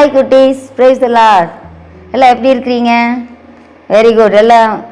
Hi குட்டீஸ் price த எல்லாம் எப்படி இருக்கிறீங்க? வெரி குட் எல்லாம்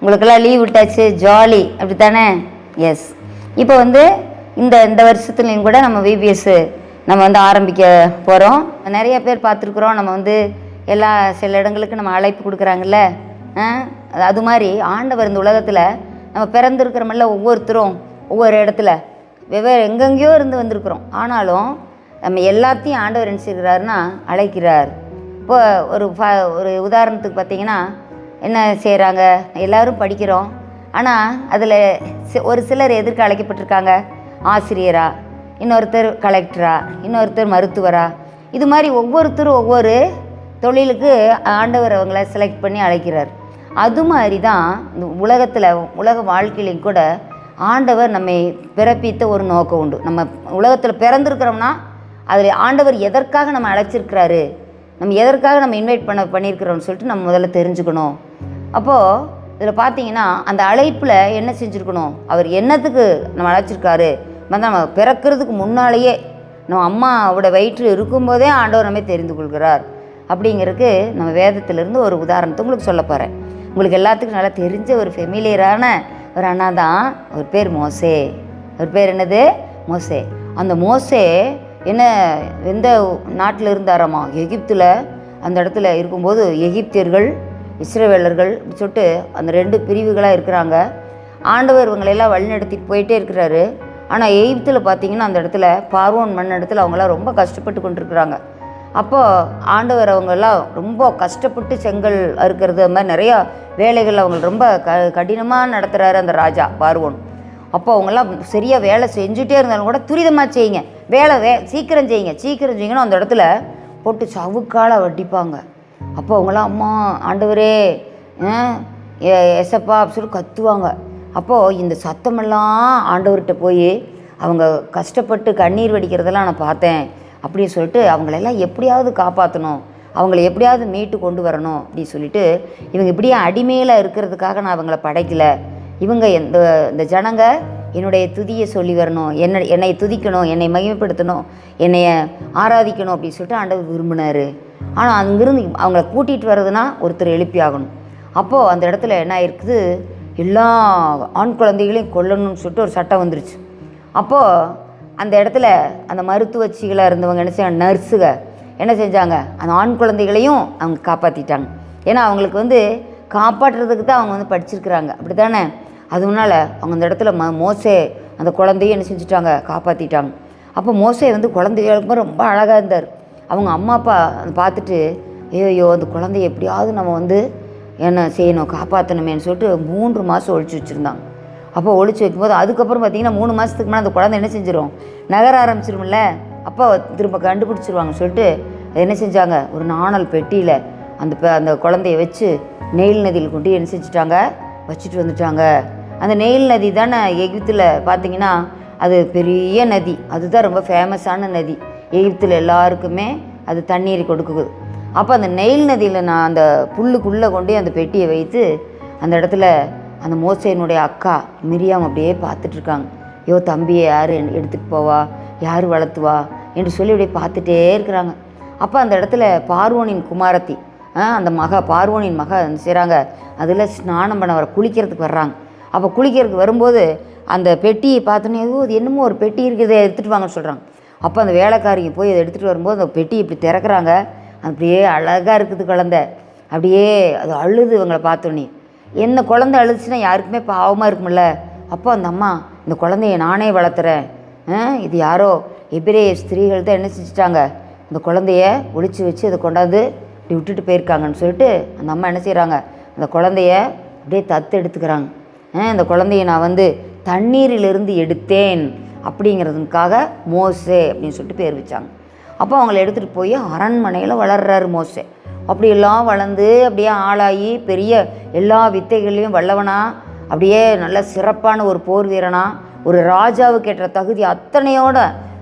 உங்களுக்கெல்லாம் லீவ் விட்டாச்சு. ஜாலி அப்படி தானே எஸ் இப்போ வந்து இந்த இந்த வருஷத்துலையும் கூட நம்ம விபிஎஸ் நம்ம வந்து ஆரம்பிக்க போகிறோம் நிறைய பேர் பார்த்துருக்குறோம். நம்ம வந்து எல்லா சில இடங்களுக்கு நம்ம அழைப்பு கொடுக்குறாங்கல்ல. அது- அது மாதிரி ஆண்டவர் இந்த உலகத்தில் நம்ம பிறந்திருக்கிறோமில்ல ஒவ்வொருத்தரும் ஒவ்வொரு இடத்துல. வெவ்வேறு எங்கெங்கேயோ இருந்து வந்திருக்கிறோம். ஆனாலும் நம்ம எல்லாத்தையும் ஆண்டவர் என்ன செய்கிறாருன்னா அழைக்கிறார். இப்போ ஒரு ஃப ஒரு உதாரணத்துக்கு பார்த்தீங்கன்னா என்ன செய்கிறாங்க எல்லோரும் படிக்கிறோம். ஆனால் அதில் ஒரு சிலர் எதற்கு அழைக்கப்பட்டிருக்காங்க? ஆசிரியரா இன்னொருத்தர் கலெக்டரா இன்னொருத்தர் மருத்துவரா. இது மாதிரி ஒவ்வொருத்தரும் ஒவ்வொரு தொழிலுக்கு ஆண்டவர் அவங்கள செலக்ட் பண்ணி அழைக்கிறார். அது மாதிரி தான் இந்த உலகத்தில் உலக வாழ்க்கையிலையும் கூட ஆண்டவர் நம்மை பிறப்பித்த ஒரு நோக்கம் உண்டு. நம்ம உலகத்தில் பிறந்திருக்கிறோம்னா அதில் ஆண்டவர் எதற்காக நம்ம அழைச்சிருக்கிறாரு? நம்ம எதற்காக நம்ம இன்வைட் பண்ண பண்ணியிருக்கிறோம்னு சொல்லிட்டு நம்ம முதல்ல தெரிஞ்சுக்கணும். அப்போது இதில் பார்த்தீங்கன்னா அந்த அழைப்பில் என்ன செஞ்சுருக்கணும்? அவர் என்னத்துக்கு நம்ம அழைச்சிருக்காரு? வந்து நம்ம பிறக்கிறதுக்கு முன்னாலேயே நம்ம அம்மாவோட வயிற்றில் இருக்கும்போதே ஆண்டவர் நம்ம தெரிந்து கொள்கிறார். அப்படிங்கிறதுக்கு நம்ம வேதத்திலிருந்து ஒரு உதாரணத்தை உங்களுக்கு சொல்ல போகிறேன் உங்களுக்கு எல்லாத்துக்கும் நல்லா தெரிஞ்ச ஒரு ஃபெமிலியரான ஒரு அண்ணா தான் அவர் பேர் மோசே. அவர் பேர் என்னது? மோசே. அந்த மோசே என்ன எந்த நாட்டில் இருந்தாராமா? எகிப்தில் அந்த இடத்துல இருக்கும்போது எகிப்தியர்கள் இஸ்ரேவேலர்கள் சொல்லிட்டு அந்த ரெண்டு பிரிவுகளாக இருக்கிறாங்க. ஆண்டவர் இவங்களெல்லாம் வழிநடத்திட்டு போயிட்டே இருக்கிறாரு. ஆனால் எகிப்தில் பார்த்தீங்கன்னா அந்த இடத்துல பார்வோன் மண் இடத்துல அவங்களாம் ரொம்ப கஷ்டப்பட்டு கொண்டிருக்கிறாங்க. அப்போது ஆண்டவர் அவங்கெல்லாம் ரொம்ப கஷ்டப்பட்டு செங்கல் அறுக்கிறது மாதிரி நிறையா வேலைகள் அவங்க ரொம்ப க கடினமாக நடத்துகிறாரு அந்த ராஜா பார்வோன். அப்போ அவங்கெல்லாம் சரியாக வேலை செஞ்சுட்டே இருந்தாலும் கூட துரிதமாக செய்யுங்க. வேலை வே சீக்கிரம் செய்யுங்க. சீக்கிரம் செய்யுங்கன்னு அந்த இடத்துல போட்டு சவுக்கால வட்டிப்பாங்க. அப்போ அவங்களாம் அம்மா ஆண்டவரே எ- எசப்பா அப்படி சொல்லி கத்துவாங்க. அப்போது இந்த சத்தமெல்லாம் ஆண்டவர்கிட்ட போய் அவங்க கஷ்டப்பட்டு கண்ணீர் வடிக்கிறதெல்லாம் நான் பார்த்தேன் அப்படின்னு சொல்லிட்டு அவங்களெல்லாம் எப்படியாவது காப்பாற்றணும் அவங்கள எப்படியாவது மீட்டு கொண்டு வரணும் அப்படின்னு சொல்லிட்டு இவங்க இப்படியே அடிமையில் இருக்கிறதுக்காக நான் அவங்கள படைக்கலை. இவங்க இந்த இந்த ஜனங்க என்னுடைய துதியை சொல்லி வரணும் என்ன என்னை துதிக்கணும் என்னை மகிமைப்படுத்தணும் என்னை ஆராதிக்கணும் அப்படின்னு சொல்லிட்டு ஆண்டவர் விரும்பினார். ஆனால் அங்கேருந்து அவங்கள கூட்டிகிட்டு வர்றதுனா ஒருத்தர் எழுப்பி ஆகணும். அப்போது அந்த இடத்துல என்ன ஆயிருக்குது? எல்லா ஆண் குழந்தைகளையும் கொல்லணும்னு சொல்லிட்டு ஒரு சட்டம் வந்துருச்சு. அப்போது அந்த இடத்துல அந்த மருத்துவச்சிகளாக இருந்தவங்க என்ன செய்ய நர்ஸுக என்ன செஞ்சாங்க? அந்த ஆண் குழந்தைகளையும் அவங்க காப்பாற்றிட்டாங்க ஏன்னா அவங்களுக்கு வந்து காப்பாற்றுறதுக்கு தான் அவங்க வந்து படிச்சிருக்கிறாங்க. அப்படி தானே அதனால அவங்க அந்த இடத்துல ம மோசே அந்த குழந்தையும் என்ன செஞ்சுட்டாங்க? காப்பாற்றிட்டாங்க அப்போ மோசே வந்து குழந்தைகளுக்கும் ரொம்ப அழகாக இருந்தார். அவங்க அம்மா அப்பா அதை பார்த்துட்டு ஐயோ அந்த குழந்தைய எப்படியாவது நம்ம வந்து என்ன செய்யணும் காப்பாற்றணுமேன்னு சொல்லிட்டு மூன்று மாதம் ஒழிச்சு வச்சுருந்தாங்க. அப்போ ஒழிச்சு வைக்கும்போது அதுக்கப்புறம் பார்த்திங்கன்னா மூணு மாதத்துக்கு மேலே அந்த குழந்தை என்ன செஞ்சிடும் நகர ஆரம்பிச்சிருமில்ல அப்போ திரும்ப கண்டுபிடிச்சிருவாங்க சொல்லிட்டு என்ன செஞ்சாங்க? ஒரு நாணல் பெட்டியில் அந்த அந்த குழந்தைய வச்சு நெயில் நதியில் கொண்டு என்ன செஞ்சுட்டாங்க? வச்சுட்டு வந்துட்டாங்க. அந்த நெயில் நதி தானே எகிப்தில் பார்த்தீங்கன்னா அது பெரிய நதி. அதுதான் ரொம்ப ஃபேமஸான நதி. எகிப்தில் எல்லாருக்குமே அது தண்ணீர் கொடுக்குது. அப்போ அந்த நெயில் நதியில் நான் அந்த புல்லுக்குள்ளே கொண்டு அந்த பெட்டியை வைத்து அந்த இடத்துல அந்த மோசையனுடைய அக்கா மிரியாம் அப்படியே பார்த்துட்ருக்காங்க ஐயோ தம்பியை யார் எடுத்துகிட்டு போவா? யார் வளர்த்துவா? என்று சொல்லி அப்படியே பார்த்துட்டே இருக்கிறாங்க. அப்போ அந்த இடத்துல பார்வோனின் குமாரத்தி ஆ, அந்த மக பார்வோனின் மக செய்கிறாங்க அதில் ஸ்நானம் பண்ண வர குளிக்கிறதுக்கு வர்றாங்க. அப்போ குளிக்கிறதுக்கு வரும்போது அந்த பெட்டியை பார்த்தோன்னே ஏதோ அது என்னமோ ஒரு பெட்டி இருக்குது எடுத்துகிட்டு வாங்கன்னு சொல்கிறாங்க அப்போ அந்த வேலைக்காரிங்க போய் அதை எடுத்துகிட்டு வரும்போது அந்த பெட்டி இப்படி திறக்கிறாங்க. அப்படியே அழகாக இருக்குது குழந்த. அப்படியே அது அழுது இவங்களை பார்த்தோன்னே. என்ன குழந்த அழுதுச்சுன்னா யாருக்குமே பாவமாக இருக்கும்ல. அப்போ அந்த அம்மா இந்த குழந்தைய நானே வளர்த்துறேன். இது யாரோ எபிரே ஸ்திரீகள் தான் என்ன செஞ்சிட்டாங்க. இந்த குழந்தைய ஒழிச்சு வச்சு அதை கொண்டாந்து இப்படி விட்டுட்டு போயிருக்காங்கன்னு சொல்லிட்டு அந்த அம்மா என்ன செய்கிறாங்க அந்த குழந்தைய அப்படியே தத்து எடுத்துக்கிறாங்க. இந்த குழந்தைய நான் வந்து தண்ணீரிலிருந்து எடுத்தேன் அப்படிங்கிறதுக்காக மோசே அப்படின்னு சொல்லிட்டு பேர் வச்சாங்க. அப்போ அவங்கள எடுத்துகிட்டு போய் அரண்மனையில் வளர்றாரு மோசே. அப்படியெல்லாம் வளர்ந்து அப்படியே ஆளாகி பெரிய எல்லா வித்தைகளையும் வல்லவனா அப்படியே நல்ல சிறப்பான ஒரு போர் வீரனா ஒரு ராஜாவுக்கு ஏற்ற தகுதி அத்தனையோட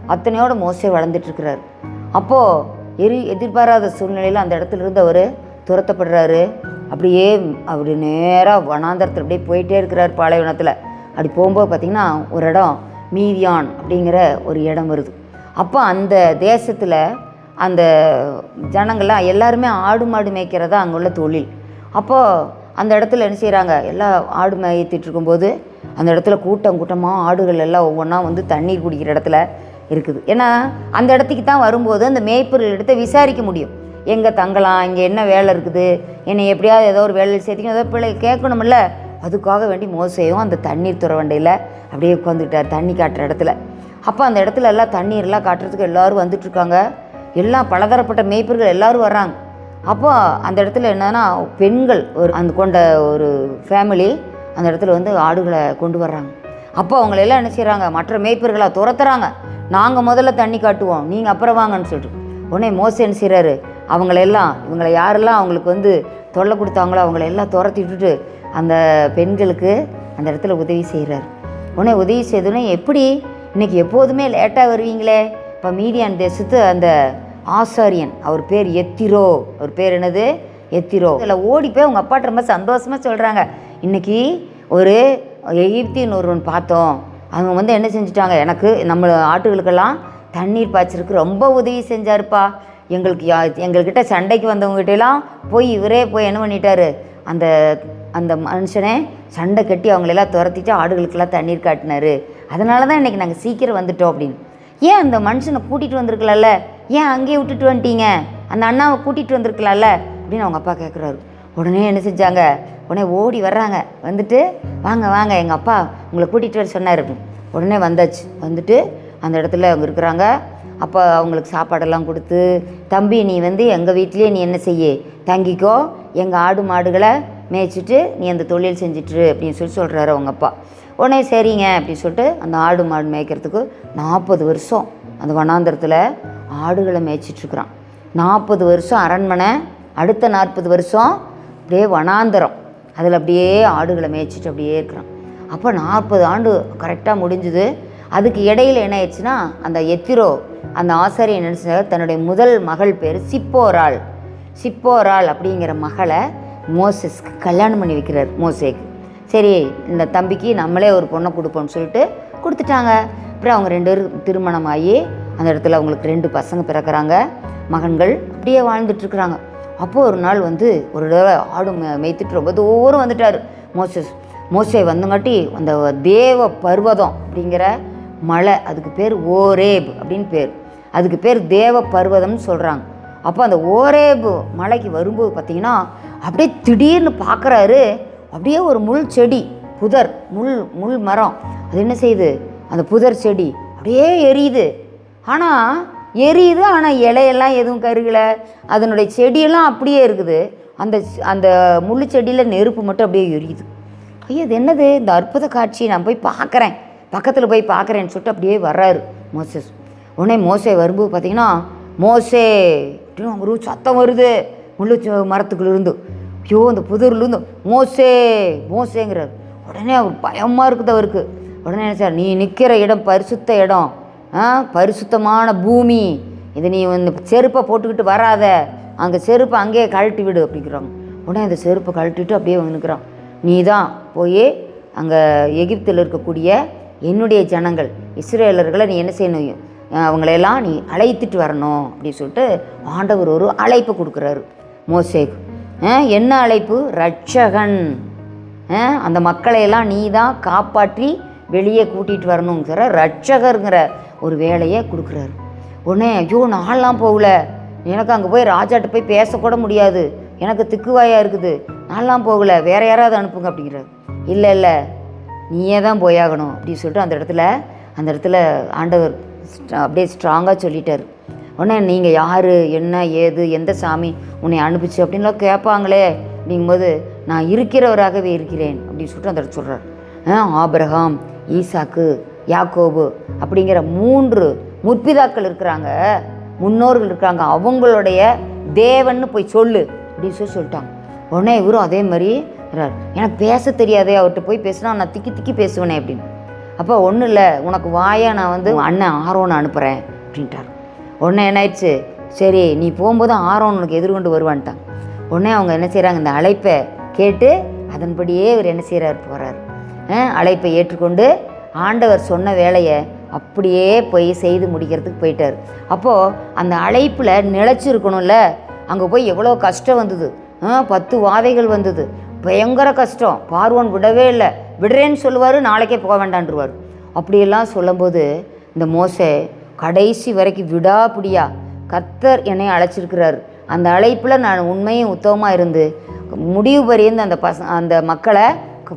அத்தனையோட மோசே வளர்ந்துட்டு இருக்கிறாரு. அப்போது எரி எதிர்பாராத சூழ்நிலையில் அந்த இடத்துல இருந்து அவர் துரத்தப்படுறாரு. அப்படியே அப்படி நேராக வனாந்தரத்தில் அப்படியே போயிட்டே இருக்கிறார் பாலைவனத்தில். அப்படி போகும்போது பார்த்திங்கன்னா ஒரு இடம் மீதியான் அப்படிங்கிற ஒரு இடம் வருது. அப்போ அந்த தேசத்தில் அந்த ஜனங்கள்லாம் எல்லாருமே ஆடு மாடு மேய்க்கிறதா அங்கே உள்ள தொழில். அப்போது அந்த இடத்துல என்ன செய்கிறாங்க எல்லாம் ஆடு மேய்த்திட்டு இருக்கும்போது அந்த இடத்துல கூட்டம் கூட்டமாக ஆடுகள் எல்லாம் ஒவ்வொன்றா வந்து தண்ணீர் குடிக்கிற இடத்துல இருக்குது. ஏன்னா அந்த இடத்துக்கு தான் வரும்போது அந்த மேய்ப்பர்கள் இடத்த விசாரிக்க முடியும். எங்கே தங்கலாம் இங்கே என்ன வேலை இருக்குது? என்னை எப்படியாவது ஏதோ ஒரு வேலையில் சேர்த்திங்க ஏதோ பிள்ளை கேட்கணுமில்ல. அதுக்காக வேண்டி மோசையும் அந்த தண்ணீர் துறவண்டையில் அப்படியே உட்காந்துக்கிட்டார் தண்ணி காட்டுற இடத்துல. அப்போ அந்த இடத்துல எல்லாம் தண்ணீர்லாம் காட்டுறதுக்கு எல்லோரும் வந்துட்டுருக்காங்க. எல்லாம் பலதரப்பட்ட மேய்ப்பர்கள் எல்லோரும் வர்றாங்க. அப்போ அந்த இடத்துல என்னன்னா பெண்கள் ஒரு அந்த கொண்ட ஒரு ஃபேமிலி அந்த இடத்துல வந்து ஆடுகளை கொண்டு வர்றாங்க. அப்போ அவங்கள எல்லாம் என்ன செய்கிறாங்க மற்ற மேய்ப்பர்களை துரத்துறாங்க. நாங்கள் முதல்ல தண்ணி காட்டுவோம் நீங்கள் அப்புறம் வாங்கன்னு சொல்லிட்டு. உடனே மோசம் என்ன செய்கிறாரு அவங்களெல்லாம் இவங்களை யாரெல்லாம் அவங்களுக்கு வந்து தொல்லை கொடுத்தாங்களோ அவங்கள எல்லாம் துரத்தி விட்டுட்டு அந்த பெண்களுக்கு அந்த இடத்துல உதவி செய்கிறார். உடனே உதவி செய்தோடனே எப்படி? இன்றைக்கி எப்போதுமே லேட்டாக வருவீங்களே? இப்போ மீடியான் தேசத்து அந்த ஆசாரியன் அவர் பேர் எத்திரோ. அவர் பேர் என்னது? எத்திரோ. இதில் ஓடி போய் உங்கள் அப்பாட்ட ரொம்ப சந்தோஷமாக சொல்கிறாங்க இன்றைக்கி ஒரு எகிப்தின் ஒருவன் பார்த்தோம். அவங்க வந்து என்ன செஞ்சுட்டாங்க? எனக்கு நம்ம ஆட்டுகளுக்கெல்லாம் தண்ணீர் பாய்ச்சறதுக்கு ரொம்ப உதவி செஞ்சாருப்பா. எங்களுக்கு யா- எங்கள்கிட்ட சண்டைக்கு வந்தவங்ககிட்டலாம் போய் இவரே போய் என்ன பண்ணிட்டாரு? அந்த அந்த மனுஷனே சண்டை கட்டி அவங்களெல்லாம் துரத்திட்டு ஆடுகளுக்கெல்லாம் தண்ணீர் காட்டினாரு. அதனால தான் இன்றைக்கி நாங்கள் சீக்கிரம் வந்துட்டோம் அப்படின்னு. ஏன் அந்த மனுஷனை கூட்டிகிட்டு வந்திருக்கலாம்ல? ஏன் அங்கேயே விட்டுட்டு வந்துட்டீங்க? அந்த அண்ணாவை கூட்டிகிட்டு வந்திருக்கலாம்ல? அப்படின்னு அவங்க அப்பா கேட்குறாரு உடனே என்ன செஞ்சாங்க? உடனே ஓடி வர்றாங்க. வந்துட்டு வாங்க வாங்க எங்கள் அப்பா உங்களை கூட்டிகிட்டு வர சொன்னார். அப்படின்னு. உடனே வந்தாச்சு. வந்துட்டு அந்த இடத்துல அவங்க இருக்கிறாங்க. அப்போ அவங்களுக்கு சாப்பாடெல்லாம் கொடுத்து தம்பி நீ வந்து எங்கள் வீட்லேயே நீ என்ன செய்ய? தங்கிக்கோ எங்கள் ஆடு மாடுகளை மேய்ச்சிட்டு நீ அந்த தொழில் செஞ்சிட்ரு அப்படின்னு சொல்லி சொல்கிறாரு அவங்க அப்பா. உடனே சரிங்க அப்படின்னு சொல்லிட்டு அந்த ஆடு மாடு மேய்க்கிறதுக்கு நாற்பது வருஷம் அந்த வனாந்தரத்தில் ஆடுகளை மேய்ச்சிட்ருக்குறான் நாற்பது வருஷம் அரண்மனை அடுத்த நாற்பது வருஷம் அப்படியே வனாந்தரம். அதில் அப்படியே ஆடுகளை மேய்ச்சிட்டு அப்படியே இருக்கிறான். அப்போ நாற்பது ஆண்டு கரெக்டாக முடிஞ்சுது. அதுக்கு இடையில என்ன ஆயிடுச்சுன்னா அந்த எத்திரோ அந்த ஆசாரியன் என்ன செஞ்சார் தன்னுடைய முதல் மகள் பேர் சிப்போராள். சிப்போராள் அப்படிங்கிற மகளை மோசஸ்க்கு கல்யாணம் பண்ணி வைக்கிறார் மோசேக்கு. சரி இந்த தம்பிக்கு நம்மளே ஒரு பொண்ணை கொடுப்போம்னு சொல்லிட்டு கொடுத்துட்டாங்க. அப்புறம் அவங்க ரெண்டு பேரும் திருமணமாகி அந்த இடத்துல அவங்களுக்கு ரெண்டு பசங்க பிறக்கிறாங்க. மகன்கள் அப்படியே வாழ்ந்துட்டுருக்குறாங்க அப்போது ஒரு நாள் வந்து ஒரு தடவை ஆடு மேய்த்துட்டு ரொம்ப தூரம் வந்துட்டார் மோசஸ். மோசே வந்தங்காட்டி அந்த தேவ பர்வதம் அப்படிங்கிற மலை அதுக்கு பேர் ஓரேப் அப்படின்னு பேர். அதுக்கு பேர் தேவ பர்வதம்னு சொல்கிறாங்க அப்போ அந்த ஓரேபு மலைக்கு வரும்போது பார்த்தீங்கன்னா அப்படியே திடீர்னு பார்க்குறாரு அப்படியே ஒரு முள் செடி புதர் முள் முள் மரம். அது என்ன செய்யுது? அந்த புதர் செடி அப்படியே எரியுது. ஆனால் எரியுது ஆனால் இலையெல்லாம் எதுவும் கருகலை. அதனுடைய செடியெல்லாம் அப்படியே இருக்குது. அந்த அந்த முள் செடியில் நெருப்பு மட்டும் அப்படியே எரியுது. ஐயோ இது என்னது? இந்த அற்புத காட்சியை நான் போய் பார்க்குறேன் பக்கத்தில் போய் பார்க்குறேன்னு சொல்லிட்டு அப்படியே வர்றாரு மோசஸ். உடனே மோசே வரும்போது பார்த்தீங்கன்னா மோசே அப்படின்னு அவங்க ஒரு சத்தம் வருது. முள்ளு மரத்துக்குள்ளேருந்து ஐயோ அந்த புதர்லேருந்து மோசே மோசேங்கிறார். உடனே அவர் பயமாக இருக்குது அவருக்கு. உடனே என்ன சார் நீ நிற்கிற இடம் பரிசுத்த இடம். ஆ பரிசுத்தமான பூமி. இதை நீ வந்து செருப்பை போட்டுக்கிட்டு வராத. அங்கே செருப்பை அங்கேயே கழட்டி விடு அப்படிங்கிறாங்க. உடனே அந்த செருப்பை கழட்டிட்டு அப்படியே வந்து நிற்கிறான் நீ தான் போய் அங்கே எகிப்தில் இருக்கக்கூடிய என்னுடைய ஜனங்கள் இஸ்ரேலர்களை நீ என்ன செய்யணும்? அவங்களையெல்லாம் நீ அழைத்துட்டு வரணும் அப்படின்னு சொல்லிட்டு ஆண்டவர் ஒரு அழைப்பு கொடுக்குறாரு. மோசேக்கு என்ன அழைப்பு? ரட்சகன் அந்த மக்களையெல்லாம் நீ தான் காப்பாற்றி வெளியே கூட்டிகிட்டு வரணுங்கிற ரட்சகருங்கிற ஒரு வேலையை கொடுக்குறாரு. உடனே ஐயோ நான்லாம் போகல. எனக்கு அங்கே போய் ராஜாட்ட போய் பேசக்கூட முடியாது. எனக்கு திக்குவாயாக இருக்குது. நான்லாம் போகல. வேற யாராவது அனுப்புங்க அப்படிங்கிறாரு. இல்லை இல்லை. நீயே தான் போயாகணும் அப்படின்னு சொல்லிட்டு அந்த இடத்துல அந்த இடத்துல ஆண்டவர் ஸ்ட்ரா- அப்படியே ஸ்ட்ராங்காக சொல்லிட்டார். உடனே நீங்கள் யார்? என்ன? ஏது? எந்த சாமி உன்னை அனுப்பிச்சு? அப்படின்லாம் கேட்பாங்களே. அப்படிங்கும்போது நான் இருக்கிறவராகவே இருக்கிறேன். அப்படின்னு சொல்லிட்டு அந்த இடத்துல சொல்கிறார் ஆபிரகாம் ஈசாக்கு யாக்கோபு அப்படிங்கிற மூன்று முற்பிதாக்கள் இருக்கிறாங்க. முன்னோர்கள் இருக்காங்க அவங்களுடைய தேவன்னு போய் சொல்லு அப்படின்னு சொல்லி சொல்லிட்டாங்க. உடனே இவரும் அதே மாதிரி எனக்கு பேச தெரியாதே அவர்கிட்ட போய் பேசினா நான் திக்கி திக்கி பேசுவேனே அப்படின்னு. அப்போ ஒன்றும் இல்லை உனக்கு வாயா நான் வந்து அண்ணன் ஆரோனை அனுப்புகிறேன் அப்படின்ட்டார். உடனே என்ன ஆயிடுச்சு சரி நீ போகும்போது ஆரோன் உனக்கு எதிர்கொண்டு வருவான்ட்டான். உடனே அவங்க என்ன செய்கிறாங்க இந்த அழைப்பை கேட்டு அதன்படியே இவர் என்ன செய்கிறார் போகிறார் அழைப்பை ஏற்றுக்கொண்டு ஆண்டவர் சொன்ன வேலையை அப்படியே போய் செய்து முடிக்கிறதுக்கு போயிட்டார். அப்போது அந்த அழைப்பில் நிலச்சிருக்கணும்ல. அங்கே போய் எவ்வளோ கஷ்டம் வந்தது. பத்து வாதைகள் வந்தது. பயங்கர கஷ்டம். பார்வோன் விடவே இல்லை. விடுறேன்னு சொல்லுவார் நாளைக்கே போக வேண்டான்ருவார் அப்படியெல்லாம் சொல்லும்போது இந்த மோசை கடைசி வரைக்கும் விடாப்பிடியா கர்த்தர் என்னை அழைச்சிருக்கிறார். அந்த அழைப்பில் நான் உண்மையும் உத்தமமாக இருந்து முடிவு பரியந்து அந்த பச அந்த மக்களை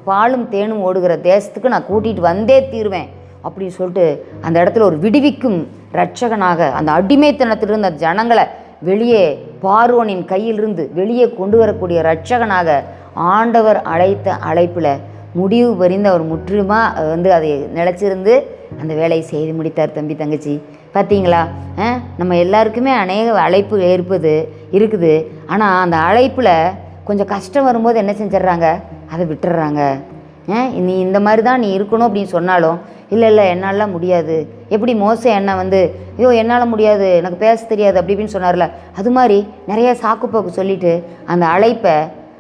பாலும் தேனும் ஓடுகிற தேசத்துக்கு நான் கூட்டிகிட்டு வந்தே தீருவேன். அப்படின்னு சொல்லிட்டு அந்த இடத்துல ஒரு விடுவிக்கும் ரட்சகனாக அந்த அடிமைத்தனத்திலிருந்து அந்த ஜனங்களை வெளியே பார்வோனின் கையிலிருந்து வெளியே கொண்டு வரக்கூடிய ரட்சகனாக ஆண்டவர் அழைத்த அழைப்பில் முடிவு பறிந்து அவர் முற்றிலுமாக வந்து அதை நிலச்சிருந்து அந்த வேலையை செய்து முடித்தார் தம்பி தங்கச்சி. பார்த்தீங்களா ஆ, நம்ம எல்லாருக்குமே அநேக அழைப்பு ஏற்பது இருக்குது. ஆனால் அந்த அழைப்பில் கொஞ்சம் கஷ்டம் வரும்போது என்ன செஞ்சிடுறாங்க அதை விட்டுடுறாங்க ஆ, நீ இந்த மாதிரி தான் நீ இருக்கணும் அப்படின்னு சொன்னாலும் இல்லை இல்லை என்னால் முடியாது. எப்படி மோசம் என்ன வந்து ஐயோ என்னால் முடியாது எனக்கு பேச தெரியாது அப்படி இப்படின்னு சொன்னார்ல. அது மாதிரி நிறைய சாக்குப்போக்கு சொல்லிட்டு அந்த அழைப்பை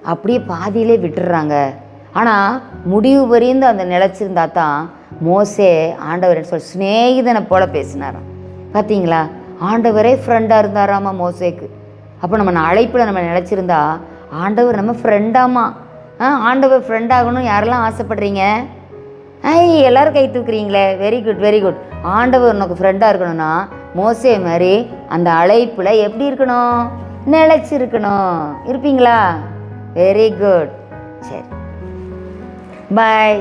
அப்படியே பாதியிலே விட்டுடுறாங்க ஆனால் முடிவு வரைந்து அந்த நிலச்சிருந்தா தான் மோசே ஆண்டவர் சொல் சிநேகிதனை போல பேசினாராம். பார்த்தீங்களா ஆண்டவரே ஃப்ரெண்டாக இருந்தாராமா மோசேக்கு? அப்போ நம்ம அழைப்பில் நம்ம நினச்சிருந்தா ஆண்டவர் நம்ம ஃப்ரெண்டாமா ஆ ஆண்டவர் ஃப்ரெண்டாகணும் யாரெல்லாம் ஆசைப்படுறீங்க? ஐ எல்லாரும் கை தூக்குறீங்களே. வெரி குட் வெரி குட் ஆண்டவர் உனக்கு ஃப்ரெண்டாக இருக்கணும்னா மோசே மாதிரி அந்த அழைப்பில் எப்படி இருக்கணும்? நிலைச்சிருக்கணும். இருப்பீங்களா? வெரி குட் சரி பாய்